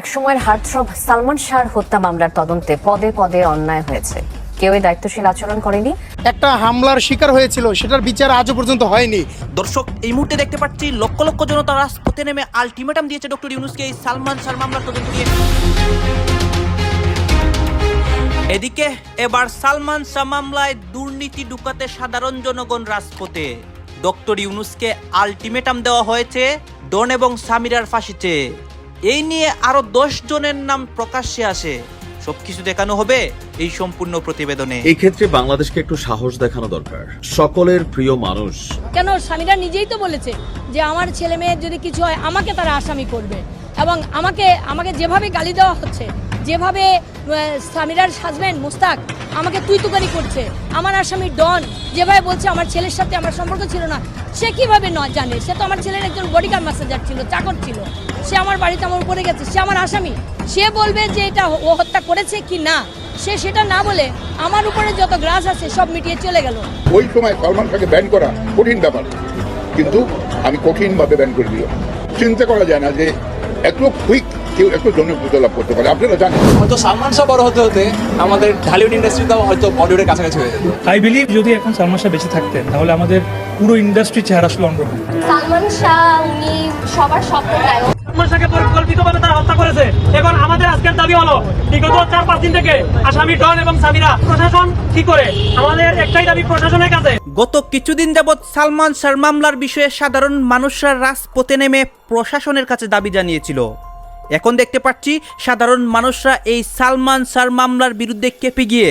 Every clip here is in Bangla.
একসময়ের হার্টথ্রব সালমান শাহর হত্যা মামলার তদন্তে পদে পদে অন্যায় হয়েছে। কেউ দায়িত্বশীল আচরণ করেনি? একটা হামলার শিকার হয়েছিল সেটার বিচার আজও পর্যন্ত হয়নি। দর্শক এই মুহূর্তে দেখতে পাচ্ছি লক্ষ লক্ষ জনতা রাজপথে নেমে আলটিমেটাম দিয়েছে ডক্টর ইউনুসকে এই সালমান শাহ মামলার তদন্ত নিয়ে। এদিকে এবার সালমান শাহ মামলায় দুর্নীতি ঢুকাতে সাধারণ জনগণ রাজপথে। ডক্টর ইউনুসকে আলটিমেটাম দেওয়া হয়েছে ডন এবং সামিরার ফাঁসিতে। এই নিয়ে আরও দশ জনের নাম প্রকাশ্যে আসে। সবকিছু দেখানো হবে এই সম্পূর্ণ প্রতিবেদনে। এই ক্ষেত্রে বাংলাদেশকে একটু সাহস দেখানো দরকার। সকলের প্রিয় মানুষ। কেন? স্বামীরা নিজেই তো বলেছে যে আমার ছেলে মেয়ের যদি কিছু হয় আমাকে তারা আসামি করবে এবং আমাকে আমাকে যেভাবে গালি দেওয়া হচ্ছে যেভাবে সামিরার হাজব্যান্ড মুস্তাক আমাকে তুই তুকারি করছে, আমার আসামি ডন যেভাবে বলছে, আমার ছেলের সাথে আমার সম্পর্ক ছিল না, সে কীভাবে ন, জানে? সে তো আমার ছেলের একজন বডিগার্ড ম্যাসেঞ্জার ছিল, চাকর ছিল। সে আমার বাড়িতে আমার উপরে গেছে, সে আমার আসামি। সে বলবে যে এটা ও হত্যা করেছে কি না? সে সেটা না বলে আমার উপরে যত গ্রাস আছে সব মিটিয়ে চলে গেল। ওই সময় সালমান খানকে ব্যান করা কঠিন ব্যাপার। কিন্তু আমি কঠিনভাবে ব্যান করে দিলাম। চিন্তা করা যায় না যে এত কুইক কেউ জনপ্রিয়তা লাভ করতে পারে। আপনারা জানেন। হয়তো সালমান শাহ বড় হতে হতে আমাদের ঢালিউড ইন্ডাস্ট্রিটাও হয়তো বলিউডের কাছাকাছি হয়ে যেত আই বিলিভ যদি এখন সালমান শাহ বেঁচে থাকতেন তাহলে আমাদের পুরো ইন্ডাস্ট্রির চেহারা আসলে অন্যরকম। সালমান শাহ উনি সবার স্বপ্ন নায়ক সালমান পরিকল্পিতভাবে তারা হত্যা করেছে। এখন আমাদের আজকের দাবি হলো বিগত চার পাঁচ দিন থেকে আসামি ডন এবং সামিরা প্রশাসন কি করে? আমাদের একটাই দাবি প্রশাসনের কাছে। গত কিছুদিন যাবৎ সালমান শাহ মামলার বিষয়ে সাধারণ মানুষরা রাজপথে নেমে প্রশাসনের কাছে দাবি জানিয়েছিল। এখন দেখতে পাচ্ছি সাধারণ মানুষরা এই সালমান শাহ মামলার বিরুদ্ধে কেঁপে গিয়ে।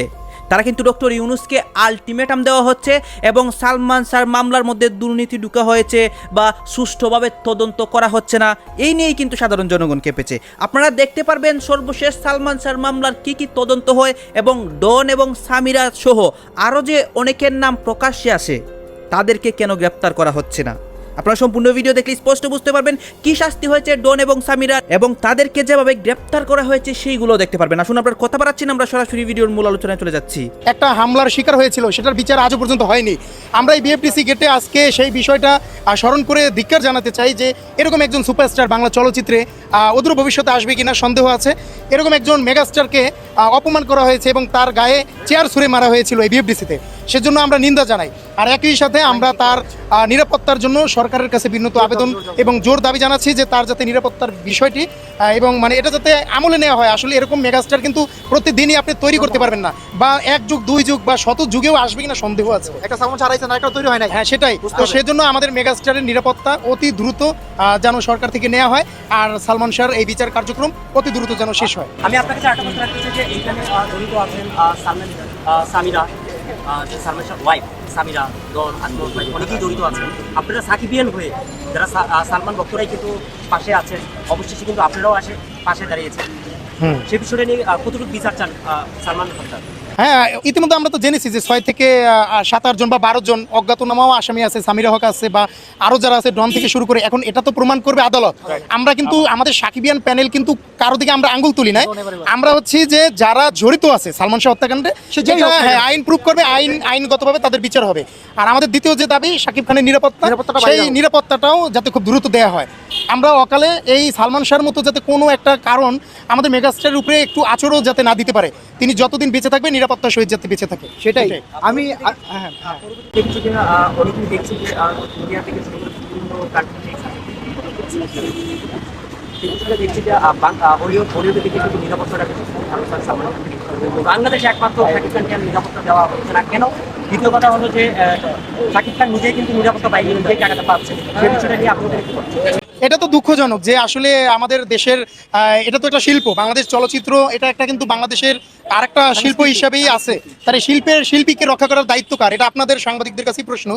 তারা কিন্তু ডক্টর ইউনুসকে আলটিমেটাম দেওয়া হচ্ছে এবং সালমান শাহ মামলার মধ্যে দুর্নীতি ঢুকা হয়েছে বা সুষ্ঠুভাবে তদন্ত করা হচ্ছে না। এই নিয়েই কিন্তু সাধারণ জনগণ কেঁপেছে। আপনারা দেখতে পারবেন সর্বশেষ সালমান শাহ মামলার কি কি তদন্ত হয় এবং ডন এবং সামিরা সহ আরও যে অনেকের নাম প্রকাশ্যে আসে, তাদেরকে কেন গ্রেপ্তার করা হচ্ছে না? আপনারা সম্পূর্ণ ভিডিও দেখলে স্পষ্ট বুঝতে পারবেন কি শাস্তি হয়েছে ডন এবং সামিরার এবং তাদেরকে যেভাবে গ্রেপ্তার করা হয়েছে সেইগুলো দেখতে পারবেন। আসুন আপনার কথা বাড়াচ্ছি না, আমরা সরাসরি ভিডিওর মূল আলোচনায় চলে যাচ্ছি। একটা হামলার শিকার হয়েছিল সেটার বিচার আজও পর্যন্ত হয়নি। আমরা এই বিএফটিসি গেটে আজকে সেই বিষয়টা স্মরণ করে ধিক্কার জানাতে চাই যে এরকম একজন সুপারস্টার বাংলা চলচ্চিত্রে অদূর ভবিষ্যতে আসবে কিনা সন্দেহ আছে। এরকম একজন মেগাস্টারকে অপমান করা হয়েছে এবং তার গায়ে চেয়ার ছুঁড়ে মারা হয়েছিল এই বিএফডিসিতে সেজন্য আমরা নিন্দা জানাই। আর একই সাথে আমরা তার নিরাপত্তার জন্য সরকারের কাছে বিনত আবেদন এবং জোর দাবি জানাচ্ছি যে তার যাতে নিরাপত্তার বিষয়টি এবং মানে এটা যাতে আমলে নেওয়া হয়। আসলে এরকম মেগাস্টার কিন্তু প্রতিদিনই আপনি তৈরি করতে পারবেন না। বা এক যুগ দুই যুগ বা শত যুগেও আসবে কিনা সন্দেহ আছে। একটা সালমান শাহ না একটা তৈরি হয় না হ্যাঁ সেটাই। তো সেজন্য আমাদের মেগাস্টারের নিরাপত্তা অতি দ্রুত যেন সরকার থেকে নেওয়া হয়। আর সালমান শাহর এই বিচার কার্যক্রম অতি দ্রুত যেন শেষ হয়। আমি আপনার কাছে একটা কথা রাখতে চাই যে এইখানে জড়িত আছেন আহ, সালমান আহ, সামিরা। যে সালমান শাহ ওয়াইফ সামিরা দল ভাই অনেকেই জড়িত আছেন। আপনারা সাকিবিয়ান হয়ে যারা সালমান ভক্তরাই কিন্তু পাশে আছেন অবশেষে কিন্তু আপনারাও আসে পাশে দাঁড়িয়েছেন। সে বিষয়টা নিয়ে কতটুকু বিচার চান সালমান হত্যার হ্যাঁ ইতিমধ্যে আমরা তো জেনেছি যে ছয় থেকে সাত বা বারো জন অজ্ঞাতনামাও আসামি আছে সামিরা হক আছে বা আরও যারা আছে ডন থেকে শুরু করে এখন এটা তো প্রমাণ করবে আদালত। আমরা কিন্তু আমাদের সাকিবিয়ান প্যানেল কিন্তু কারও দিকে আমরা আঙ্গুল তুলি নাই। আমরা হচ্ছি যে যারা জড়িত আছে সালমান শাহ হত্যাকাণ্ডে হ্যাঁ আইন প্রুভ করবে আইন আইনগতভাবে তাদের বিচার হবে। আর আমাদের দ্বিতীয় যে দাবি সাকিব খানের নিরাপত্তা সেই নিরাপত্তাটাও যাতে খুব দ্রুত দেওয়া হয়। আমরা অকালে এই সালমান শাহর মতো যাতে কোনো একটা কারণ আমাদের মেগাস্টারের উপরে একটু আচরও যাতে না দিতে পারে তিনি যতদিন বেঁচে থাকবে নিরাপত্তার সহিত যাতে বেঁচে থাকে সেটাই। আমি দেখছি যে বাংলাদেশে একমাত্র শাকিব খানকে নিরাপত্তা দেওয়া হচ্ছে না। কেন? দ্বিতীয় কথা হলো যে আহ, শাকিব খান নিজেই কিন্তু নিরাপত্তা পাইনি নিজেই টাকাটা পাচ্ছে। সেই বিষয়টা নিয়ে আপনাদের কি এটা তো দুঃখজনক যে আসলে আমাদের দেশের আহ, এটা তো একটা শিল্প। বাংলাদেশ চলচ্চিত্র এটা একটা কিন্তু বাংলাদেশের আরেকটা শিল্প হিসাবেই আছে। তার শিল্পের শিল্পীকে রক্ষা করার দায়িত্ব কার? এটা আপনাদের সাংবাদিকদের কাছেই প্রশ্ন।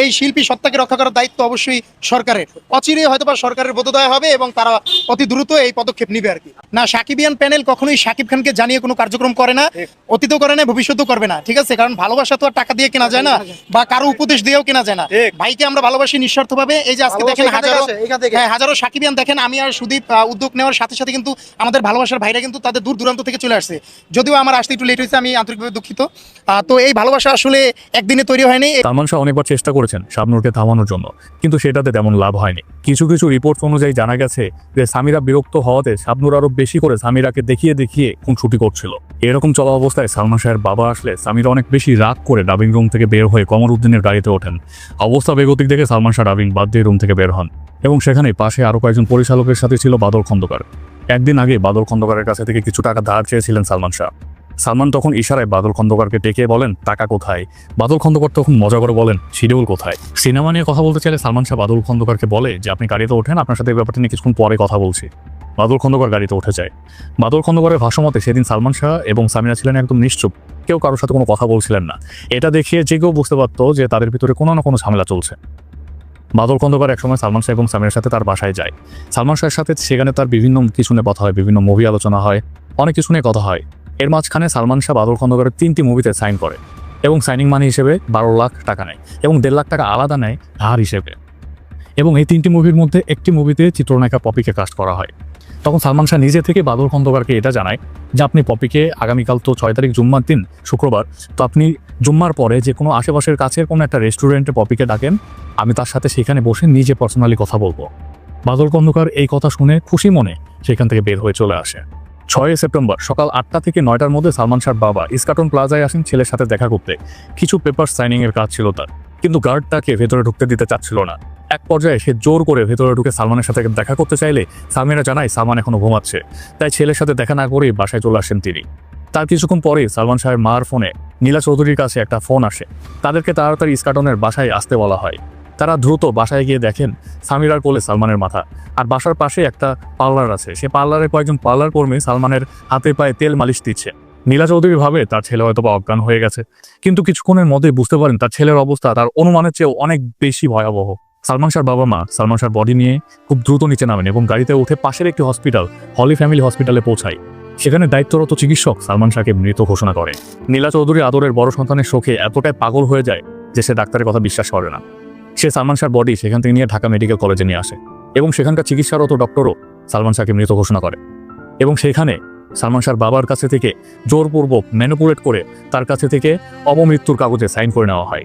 এই শিল্পী সত্তাকে রক্ষা করার দায়িত্ব অবশ্যই সরকারের। অচিরে হয়তো বা সরকারের বোধোদয় হবে এবং তারা অতি দ্রুত এই পদক্ষেপ নিবে আর কি। না সাকিবিয়ান প্যানেল কখনোই সাকিব খানকে জানিয়ে কোনো কার্যক্রম করে না অতীতও করে না ভবিষ্যতেও করবে না। ঠিক আছে? কারণ ভালোবাসা তো আর টাকা দিয়ে কেনা যায় না বা কারও উপদেশ দিয়েও কেনা যায় না। ভাইকে আমরা ভালোবাসি নিঃস্বার্থভাবে। এই যে আজকে দেখেন হাজারো হ্যাঁ হাজারো সাকিবিয়ান দেখেন আমি আর সুদীপ উদ্যোগ নেওয়ার সাথে সাথে কিন্তু আমাদের ভালোবাসার ভাইরা কিন্তু তাদের দূর দূরান্ত থেকে চলে আসছে। যদিও আমার আসতে একটু লেট হয়েছে, আমি আন্তরিকভাবে দুঃখিত। তো এই ভালোবাসা আসলে একদিনে তৈরি হয়নি। সালমান শাহ অনেকবার চেষ্টা করেছেন শাবনুরকে থামানোর জন্য, কিন্তু সেটাতে তেমন লাভ হয়নি। কিছু কিছু রিপোর্ট অনুযায়ী জানা গেছে যে, সামিরা বিরক্ত হওয়াতে শাবনুর আরও বেশি করে সামিরাকে দেখিয়ে দেখিয়ে খুনসুটি করছিল। এরকম চলা অবস্থায় সালমান শাহের বাবা আসলে সামিরা অনেক বেশি রাগ করে ডাবিং রুম থেকে বের হয়ে কমর উদ্দিনের গাড়িতে ওঠেন। অবস্থা বেগতিক দেখে সালমান শাহ ডাবিং বাদ দিয়ে রুম থেকে বের হন। এবং সেখানে পাশে আরও কয়েকজন পরিচালকের সাথে ছিল বাদল খন্দকার। একদিন আগে বাদল খন্দকারের কাছে থেকে কিছু টাকা ধার চেয়েছিলেন সালমান শাহ। সালমান তখন ইশারায় বাদল খন্দকারকে ডেকে বলেন, টাকা কোথায়? বাদল খন্দকার তখন মজা করে বলেন, শিডিউল কোথায়? সিনেমা নিয়ে কথা বলতে চাইলে সালমান শাহ বাদল খন্দকারকে বলে যে, আপনি গাড়িতে ওঠেন, আপনার সাথে এই ব্যাপারটা নিয়ে কিছুক্ষণ পরে কথা বলছি। বাদল খন্দকার গাড়িতে উঠে যায়। বাদল খন্দকারের ভাষ্যমতে সেদিন সালমান শাহ এবং সামিনা ছিলেন একদম নিশ্চুপ। কেউ কারোর সাথে কোনো কথা বলছিলেন না। এটা দেখিয়ে যে কেউ বুঝতে পারতো যে, তাদের ভিতরে কোনো না কোনো ঝামেলা চলছে। বাদল খন্দকার একসময় সালমান শাহ এবং সামিরের সাথে তার বাসায় যায়। সালমান শাহের সাথে সেখানে তার বিভিন্ন কিছু নিয়ে কথা হয়, বিভিন্ন মুভি আলোচনা হয়, অনেক কিছু নিয়ে কথা হয়। এর মাঝখানে সালমান শাহ বাদল খন্দকারের তিনটি মুভিতে সাইন করে এবং সাইনিং মানি হিসেবে বারো লাখ টাকা নেয় এবং দেড় লাখ টাকা আলাদা নেয় ধার হিসেবে। এবং এই তিনটি মুভির মধ্যে একটি মুভিতে চিত্রনায়িকা পপিকে কাস্ট করা হয়। তখন সালমান শাহ নিজে থেকে বাদল খন্দকারকে এটা জানায় যে আপনি পপিকে আগামীকাল তো ছয় তারিখ জুম্মার দিন, শুক্রবার, তো আপনি জুম্মার পরে যে কোনো আশেপাশের কাছের কোনো একটা রেস্টুরেন্টে পপিকে ডাকেন, আমি তার সাথে সেখানে বসে নিজে পার্সোনালি কথা বলব। বাদল খন্দকার এই কথা শুনে খুশি মনে সেখান থেকে বের হয়ে চলে আসে। ছয় সেপ্টেম্বর সকাল আটটা থেকে নয়টার মধ্যে সালমান শাহর বাবা ইস্কাটন প্লাজায় আসেন ছেলের সাথে দেখা করতে। কিছু পেপার সাইনিং এর কাজ ছিল তার, কিন্তু গার্ড তাকে ভেতরে ঢুকতে দিতে চাচ্ছিল না। এক পর্যায়ে সে জোর করে ভেতরে ঢুকে সালমানের সাথে দেখা করতে চাইলে সালমানেরা জানায় সালমান এখনও ঘুমাচ্ছে। তাই ছেলের সাথে দেখা না করেই বাসায় চলে আসেন তিনি। তার কিছুক্ষণ পরে সালমান শাহের মার ফোনে, নীলা চৌধুরীর কাছে একটা ফোন আসে। তাদেরকে তাড়াতাড়ি ইস্কাটনের বাসায় আসতে বলা হয়। তারা দ্রুত বাসায় গিয়ে দেখেন সামিরার কোলে সালমানের মাথা। আর বাসার পাশে একটা পার্লার আছে। সে পার্লারে কয়েকজন পার্লার কর্মী সালমানের হাতে পায়ে তেল মালিশ দিচ্ছে। নীলা চৌধুরী ভাবে তার ছেলে হয়তো বা অজ্ঞান হয়ে গেছে। কিন্তু কিছুক্ষণের মধ্যেই বুঝতে পারেন তার ছেলের অবস্থা তার অনুমানের চেয়েও অনেক বেশি ভয়াবহ। সালমান শাহর বাবা মা, সালমান শাহর বডি নিয়ে খুব দ্রুত নিচে নামেন এবং গাড়িতে উঠে পাশের একটি হসপিটাল হলি ফ্যামিলি হসপিটালে পৌঁছায়। সেখানে দায়িত্বরত চিকিৎসক সালমান শাহকে মৃত ঘোষণা করে। নীলা চৌধুরী আদরের বড় সন্তানের শোকে এতটাই পাগল হয়ে যায় যে সে ডাক্তারের কথা বিশ্বাস করে না। সে সালমান শাহর বডি সেখান থেকে নিয়ে ঢাকা মেডিকেল কলেজে নিয়ে আসে এবং সেখানকার চিকিৎসারত ডক্টরও সালমান শাহকে মৃত ঘোষণা করে। এবং সেখানে সালমান শাহর বাবার কাছে থেকে জোরপূর্বক ম্যানুপুলেট করে তার কাছে থেকে অবমৃত্যুর কাগজে সাইন করে নেওয়া হয়।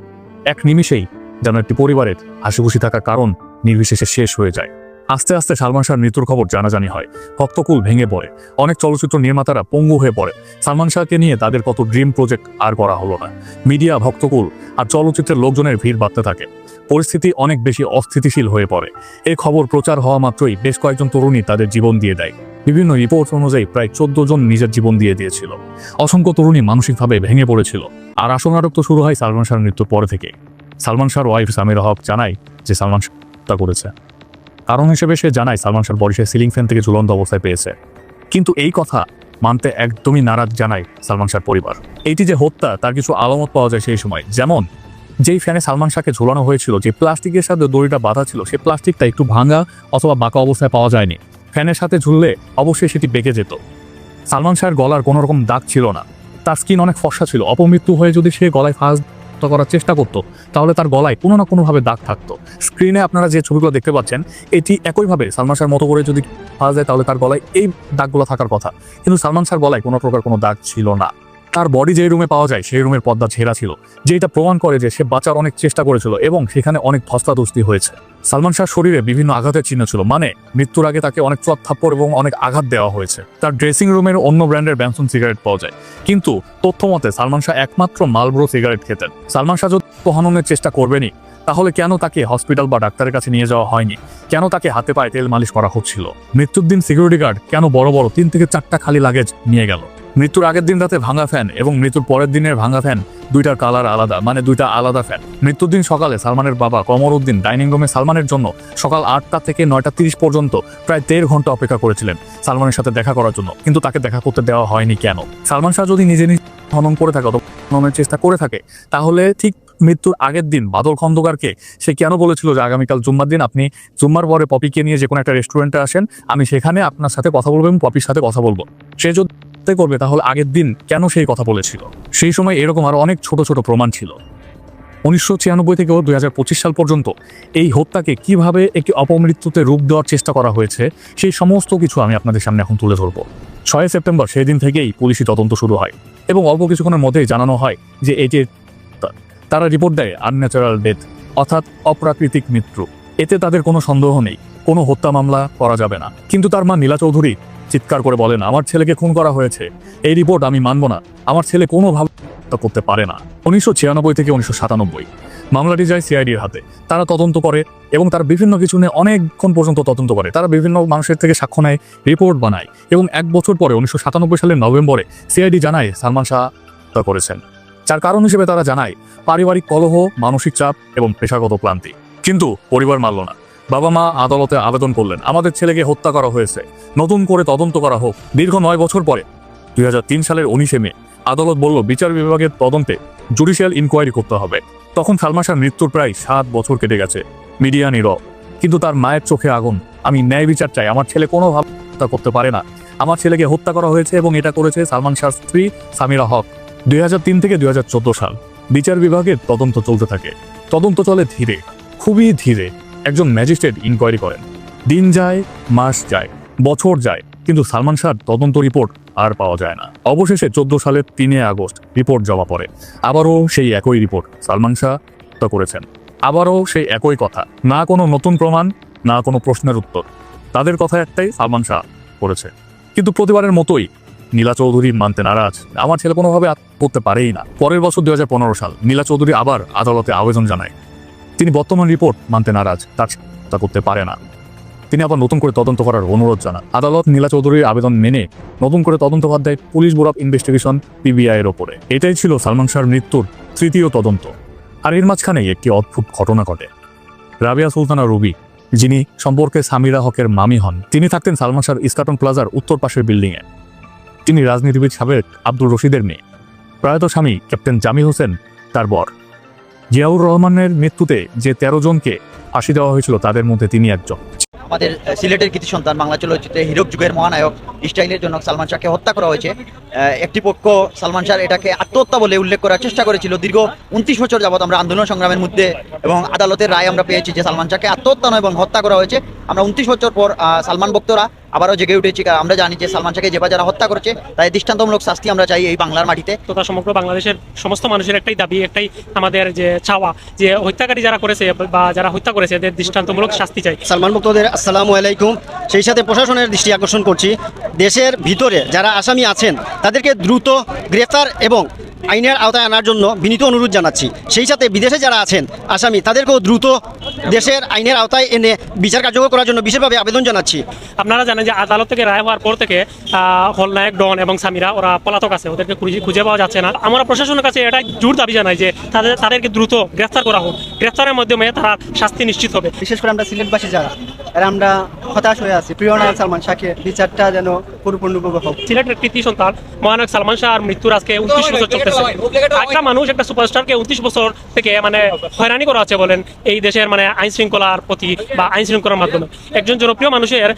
এক নিমিষেই যেন একটি পরিবারের হাসি খুশি থাকার কারণ নির্বিশেষে শেষ হয়ে যায়। আস্তে আস্তে সালমান শাহর মৃত্যুর খবর জানাজানি হয়। ভক্তকুল ভেঙে পড়ে। অনেক চলচ্চিত্র নির্মাতারা পঙ্গু হয়ে পড়ে। সালমান শাহকে নিয়ে তাদের কত ড্রিম প্রজেক্ট আর করা হলো না। মিডিয়া ভক্তকুল আর চলচ্চিত্রের লোকজনের ভিড় বাড়তে থাকে। পরিস্থিতি অনেক বেশি অস্থিতিশীল হয়ে পড়ে। এই খবর প্রচার হওয়া মাত্রই বেশ কয়েকজন তরুণী তাদের জীবন দিয়ে দেয়। বিভিন্ন রিপোর্ট অনুযায়ী প্রায় চোদ্দ জন নিজের জীবন দিয়ে দিয়েছিল। অসংখ্য তরুণী মানসিকভাবে ভেঙে পড়েছিল। আর আসল নাটক তো শুরু হয় সালমান শাহর মৃত্যুর পরে থেকে সালমান শাহর ওয়াইফ সামির হক জানায় যে সালমান শাহ হত্যা করেছে। কারণ হিসেবে সে জানায় সালমান শাহর বডি সে সিলিং ফ্যান থেকে ঝুলন্ত অবস্থায় পেয়েছে। কিন্তু এই কথা মানতে একদমই নারাজ জানায় সালমান শাহর পরিবার। এইটি যে হত্যা, তার কিছু আলামত পাওয়া যায় সেই সময়। যেমন, যেই ফ্যানে সালমান শাহকে ঝোলানো হয়েছিল, যে প্লাস্টিকের সাথে দড়িটা বাঁধা ছিল সেই প্লাস্টিকটা একটু ভাঙা অথবা বাঁকা অবস্থায় পাওয়া যায়নি। ফ্যানের সাথে ঝুললে অবশ্যই সেটি বেঁকে যেত। সালমান শাহের গলার কোনো রকম দাগ ছিল না। তার স্কিন অনেক ফর্সা ছিল। অপমৃত্যু হয়ে যদি সে গলায় ফাঁস করার চেষ্টা করত, তাহলে তার গলায় কোনো না কোনোভাবে দাগ থাকতো। স্ক্রিনে আপনারা যে ছবিগুলো দেখতে পাচ্ছেন, এটি একইভাবে সালমান শাহর মতো করে যদি পাওয়া যায়, তাহলে তার গলায় এই দাগগুলো থাকার কথা। কিন্তু সালমান শাহর গলায় কোনো প্রকার কোনো দাগ ছিল না। তার বডি যে রুমে পাওয়া যায়, সেই রুমের পর্দা ছেঁড়া ছিল যেটা প্রমাণ করে যে সে বাঁচার অনেক চেষ্টা করেছিল এবং সেখানে অনেক ধস্তাধস্তি হয়েছে। সালমান শাহর শরীরে বিভিন্ন আঘাতের চিহ্ন ছিল মানে মৃত্যুর আগে তাকে অনেক চট এবং অনেক আঘাত দেওয়া হয়েছে। তার ড্রেসিং রুমের অন্য ব্র্যান্ডের ব্যানসন সিগারেট পাওয়া যায়। কিন্তু তথ্য মতে, সালমান শাহ একমাত্র মালব্রো সিগারেট খেতেন। সালমান শাহ যদি পোহানোর চেষ্টা করবেনই, তাহলে কেন তাকে হসপিটাল বা ডাক্তারের কাছে নিয়ে যাওয়া হয়নি? কেন তাকে হাতে পায়ে তেল মালিশ করা হচ্ছিল? মৃত্যুর দিন সিকিউরিটি গার্ড কেন বড় বড় তিন থেকে চারটা খালি লাগেজ নিয়ে গেল? মৃত্যুর আগের দিন রাতে ভাঙা ফ্যান এবং মৃত্যুর পরের দিনের ভাঙা ফ্যান দুইটার কালার আলাদা মানে দুইটা আলাদা ফ্যান মৃত্যুর দিন সকালে সালমানের বাবা কমর উদ্দিন ডাইনিং রুমে সালমানের জন্য সকাল আটটা থেকে নয়টা তিরিশ পর্যন্ত প্রায় দেড় ঘণ্টা অপেক্ষা করেছিলেন সালমানের সাথে দেখা করার জন্য, কিন্তু তাকে দেখা করতে দেওয়া হয়নি কেন? সালমান শাহ যদি নিজে নিজে খনন করে থাকে, অথবা চেষ্টা করে থাকে, তাহলে ঠিক মৃত্যুর আগের দিন বাদল খন্দকারকে সে কেন বলেছিল যে আগামীকাল জুম্মার দিন আপনি জুম্মার পরে পপিকে নিয়ে যে কোনো একটা রেস্টুরেন্টে আসেন, আমি সেখানে আপনার সাথে কথা বলব এবং পপির সাথে কথা বলব। সে যদি করতে করবে তাহলে আগের দিন কেন সেই কথা বলেছিল? সেই সময় এরকম আরও অনেক ছোট ছোট প্রমাণ ছিল। উনিশশো ছিয়ানব্বই থেকে দুই হাজার পঁচিশ সাল পর্যন্ত এই হত্যাকে কীভাবে একটি অপমৃত্যুতে রূপ দেওয়ার চেষ্টা করা হয়েছে, সেই সমস্ত কিছু আমি আপনাদের সামনে এখন তুলে ধরব। ছয় সেপ্টেম্বর সেই দিন থেকেই পুলিশি তদন্ত শুরু হয় এবং অল্প কিছুক্ষণের মধ্যেই জানানো হয় যে এটি তারা রিপোর্ট দেয় আনন্যাচারাল ডেথ, অর্থাৎ অপ্রাকৃতিক মৃত্যু। এতে তাদের কোনো সন্দেহ নেই, কোনো হত্যা মামলা করা যাবে না। কিন্তু তার মা নীলা চৌধুরী চিৎকার করে বলেন আমার ছেলেকে খুন করা হয়েছে। এই রিপোর্ট আমি মানব না। আমার ছেলে কোনোভাবে করতে পারে না। উনিশশো ছিয়ানব্বই থেকে উনিশশো সাতানব্বই। মামলাটি যায় সিআইডির হাতে। তারা তদন্ত করে এবং তারা বিভিন্ন কিছু নিয়ে অনেকক্ষণ পর্যন্ত তদন্ত করে। তারা বিভিন্ন মানুষের থেকে সাক্ষ্য নেয়, রিপোর্ট বানায় এবং এক বছর পরে, উনিশশো সাতানব্বই সালের নভেম্বরে সিআইডি জানায় সালমান শাহ হত্যা করেছেন। যার কারণ হিসেবে তারা জানায়, পারিবারিক কলহ, মানসিক চাপ এবং পেশাগত ক্লান্তি। কিন্তু পরিবার মানল না। বাবা মা আদালতে আবেদন করলেন। আমাদের ছেলেকে হত্যা করা হয়েছে। নতুন করে তদন্ত করা হোক। দীর্ঘ নয় বছর পরে, দুই হাজার তিন সালের উনিশে মে, আদালত বলল, বিচার বিভাগের তদন্তে জুডিশিয়াল ইনকোয়ারি করতে হবে। তখন সালমান শাহর মৃত্যুর প্রায় সাত বছর কেটে গেছে। মিডিয়া নীরব। কিন্তু তার মায়ের চোখে আগুন। আমি ন্যায় বিচার চাই। আমার ছেলে কোনোভাবে হত্যা করতে পারে না। আমার ছেলেকে হত্যা করা হয়েছে এবং এটা করেছে সালমান শাহর স্ত্রী সামিরা হক। দুই হাজার তিন থেকে দুই হাজার চোদ্দ সাল, বিচার বিভাগের তদন্ত চলতে থাকে। তদন্ত চলে ধীরে, খুবই ধীরে। একজন ম্যাজিস্ট্রেট ইনকোয়ারি করেন। দিন যায়, মাস যায়, বছর যায়, কিন্তু সালমান শাহর তদন্ত রিপোর্ট আর পাওয়া যায় না। অবশেষে চোদ্দ সালের তিনে আগস্ট রিপোর্ট জমা পড়ে। আবারও সেই একই রিপোর্ট সালমান শাহ হত্যা করেছেন। আবারও সেই একই কথা, না কোনো নতুন প্রমাণ, না কোনো প্রশ্নের উত্তর। তাদের কথা একটাই সালমান শাহ করেছে। কিন্তু প্রতিবারের মতোই নীলা চৌধুরী মানতে নারাজ। আমার ছেলে কোনোভাবে করতে পারেই না। পরের বছর দু হাজার পনেরো সাল নীলা চৌধুরী আবার আদালতে আবেদন জানায়। তিনি বর্তমান রিপোর্ট মানতে নারাজ, তার তা করতে পারে না। তিনি আবার নতুন করে তদন্ত করার অনুরোধ জানান। আদালত নীলা চৌধুরীর আবেদন মেনে নতুন করে তদন্ত বাদ দেয় police board of investigation, PBI এর ওপরে। এটাই ছিল সালমান শাহর মৃত্যুর তৃতীয় তদন্ত। আর এর মাঝখানেই একটি অদ্ভুত ঘটনা ঘটে। রাবিয়া সুলতানা রুবি, যিনি সম্পর্কে সামিরা হকের মামি হন, তিনি থাকতেন সালমান শাহর ইস্কাটন প্লাজার উত্তর পাশের বিল্ডিংয়ে। তিনি রাজনীতিবিদ সাবেক আব্দুর রশিদের মেয়ে। প্রয়াত স্বামী ক্যাপ্টেন জামি হোসেন, তার বর। জিয়াউর রহমানের মৃত্যুতে যে তেরো জনকে ফাঁসি দেওয়া হয়েছিল, তাদের মধ্যে তিনি একজন। আমাদের সিলেটের কৃতি সন্তান, বাংলা চলচ্চিত্রে হিরক যুগের মহানায়ক স্টাইলের জন্য সালমান শাহকে হত্যা করা হয়েছে। একটি পক্ষ সালমান শাহ এটাকে আত্মহত্যা বলে উল্লেখ করার চেষ্টা করেছিল। দীর্ঘ উনত্রিশ বছর যাবত আমরা আন্দোলন সংগ্রামের মধ্যে এবং আদালতের রায় আমরা পেয়েছি যে সালমান শাহকে আত্মহত্যা নয় এবং হত্যা করা হয়েছে। আমরা উনত্রিশ বছর পর সালমান ভক্তরা আবারও জেগে উঠেছি কারণ আমরা জানি যে সালমান শাহকে যেভাবে যারা হত্যা করেছে তাই দৃষ্টান্তমূলক শাস্তি আমরা চাই এই বাংলার মাটিতে। তথা সমগ্র বাংলাদেশের সমস্ত মানুষের একটাই দাবি একটাই আমাদের যে চাওয়া যে হত্যাকারী যারা করেছে বা যারা হত্যা করেছে এদের দৃষ্টান্তমূলক শাস্তি চাই। সালমান ভক্তদের আসসালামু আলাইকুম। সেই সাথে প্রশাসনের দৃষ্টি আকর্ষণ করছি। দেশের ভিতরে যারা আসামি আছেন তাদেরকে দ্রুত গ্রেফতার এবং আইনের আওতায় আনার জন্য বিনীত অনুরোধ জানাচ্ছি। সেই সাথে বিদেশে যারা আছেন আসামি তাদেরকেও দ্রুত দেশের আইনের আওতায় এনে বিচার কার্যকর করার জন্য বিশেষভাবে আবেদন জানাচ্ছি। আপনারা জানেন যে আদালত থেকে রায় হওয়ার পর থেকে হলনায়ক ডন এবং সামিরা, ওরা পলাতক আছে, ওদেরকে খুঁজে- পাওয়া যাচ্ছে না। আমরা প্রশাসনের কাছে এটাই জোর দাবি জানাই যে তাদের, তাদেরকে দ্রুত গ্রেফতার করা হোক। গ্রেফতারের মাধ্যমে তারা শাস্তি নিশ্চিত হবে। বিশেষ করে আমরা সিলেটবাসী যারা আমরা হতাশ হয়ে আছি। প্রিয় সালমান শাহকে বিচারটা যেন পরিপূর্ণভাবে হোক। সিলেটের কৃতি সন্তান মহানায়ক সালমান শাহর মৃত্যুর আজকে উনত্রিশ বছর চলতেছে। একটা মানুষ একটা সুপারস্টারকে উনত্রিশ বছর থেকে মানে হয়রানি করা হচ্ছে বলেন এই দেশের মানে আইন শৃঙ্খলার প্রতি বা আইন শৃঙ্খলার মাধ্যমে। একজন জনপ্রিয় মানুষের আহ,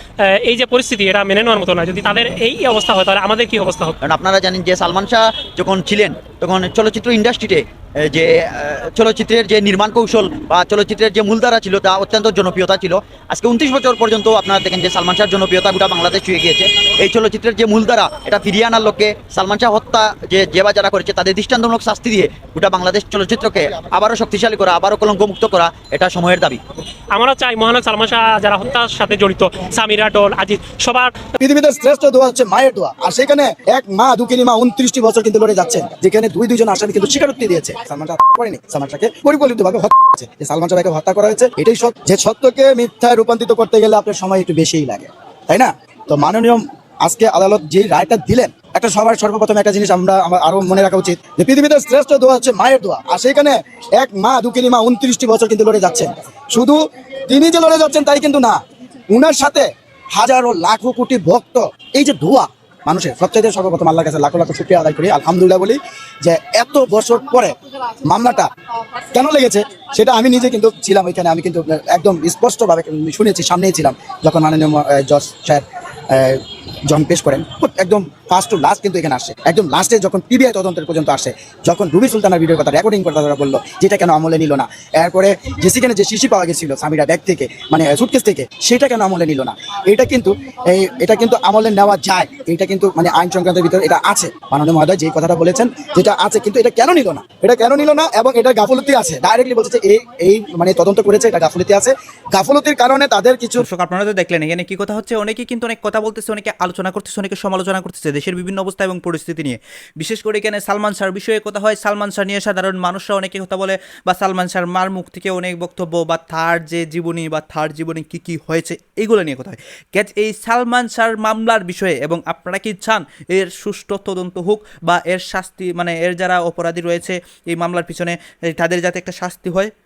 এই যে পরিস্থিতি এটা মেনে নেওয়ার মতো না যদি তাদের এই অবস্থা হয় তাহলে আমাদের কি অবস্থা হবে? আপনারা জানেন যে সালমান শাহ যখন ছিলেন তখন চলচ্চিত্র ইন্ডাস্ট্রিতে যে চলচ্চিত্রের যে নির্মাণ কৌশল বা চলচ্চিত্রের যে মূলধারা ছিল তা অত্যন্ত জনপ্রিয়তা ছিল। আজকে উনত্রিশ বছর পর্যন্ত আপনারা দেখেন যে সালমান শাহর জনপ্রিয়তা গোটা বাংলাদেশ ছুঁয়ে গিয়েছে। এই চলচ্চিত্রের যে মূলধারা এটা ফিরিয়ে আনার লক্ষ্যে সালমান শাহ হত্যা যে যে বা যারা করেছে তাদের দৃষ্টান্তমূলক শাস্তি দিয়ে গোটা বাংলাদেশ চলচ্চিত্রকে আবারও শক্তিশালী করা আবারও কলঙ্কমুক্ত করা এটা সময়ের দাবি। আমরা চাই মহানায়ক সালমান শাহ যারা হত্যার সাথে জড়িত সামিরা ডল আজিজ সবার পৃথিবীতে শ্রেষ্ঠ দোয়া হচ্ছে মায়ের দোয়া। আর সেখানে এক মা দুকিনি মা উনত্রিশটি বছর কিন্তু লড়ে যাচ্ছেন যেখানে দুই দুইজন আসামি কিন্তু স্বীকারোক্তি দিয়েছে। জিনিস আমরা আরও মনে রাখা উচিত পৃথিবীতে শ্রেষ্ঠ হচ্ছে মায়ের সেখানে এক মা দুকিনি মা উনত্রিশটি বছর কিন্তু লড়ে যাচ্ছেন। শুধু তিনি যে লড়ে যাচ্ছেন তাই কিন্তু না, উনার সাথে হাজারো লাখো কোটি ভক্ত, এই যে দোয়া মানুষের সবচাইতে সর্বপ্রথম আল্লাহর কাছে লাখো লাখো শুক্রিয়া আদায় করি, আলহামদুলিল্লাহ বলি যে এত বছর পরে মামলাটা কেন লেগেছে সেটা আমি নিজে কিন্তু ছিলাম ওইখানে, আমি কিন্তু একদম স্পষ্টভাবে শুনেছি, সামনেই ছিলাম, যখন মাননীয় জজ সাহেব জন পেশ করেন একদম ফার্স্ট টু লাস্ট কিন্তু এখানে আসে। একদম লাস্টে যখন পিবিআই তদন্তের পর্যন্ত আসে, যখন রুবি সুলতানার ভিডিওর কথা রেকর্ডিং কথা তারা বলল, যেটা কেন আমলে নিল না? এরপরে যে সেখানে যে শিশি পাওয়া গেছিল, সামিরা ব্যাগ থেকে মানে সুটকেস থেকে, সেটা কেন আমলে নিল না? এটা কিন্তু, এই, এটা কিন্তু আমলে নেওয়া যায়। এটা কিন্তু মানে আইন সংক্রান্তের ভিতরে এটা আছে। মাননীয় মহোদয় যে কথাটা বলেছেন, যেটা আছে, কিন্তু এটা কেন নিল না? এটা কেন নিল না? এবং এটা গাফলতি আছে। ডাইরেক্টলি বলছে এই এই মানে তদন্ত করেছে, এটা গাফলতি আছে। গাফলতির কারণে তাদের কিছু আপনারা তো দেখলেন, এখানে কি কথা হচ্ছে? অনেকে কিন্তু অনেক কথা বলতেছে, অনেকে আলোচনা করতেছে অনেকে সমালোচনা করতেছে, দেশের বিভিন্ন অবস্থা এবং পরিস্থিতি নিয়ে। বিশেষ করে এখানে সালমান শাহর বিষয়ে কথা হয়। সালমান শাহ নিয়ে সাধারণ মানুষরা অনেকে কথা বলে বা সালমান শাহর মার মুখ থেকে অনেক বক্তব্য বা তার যে জীবনী বা তার জীবনে কি কি হয়েছে, এগুলো নিয়ে কথা হয়। গ্যাজ এই সালমান শাহর মামলার বিষয়ে এবং আপনারা কি চান এর সুষ্ঠু তদন্ত হোক বা এর শাস্তি মানে এর যারা অপরাধী রয়েছে এই মামলার পিছনে, তাদের যাতে একটা শাস্তি হয়?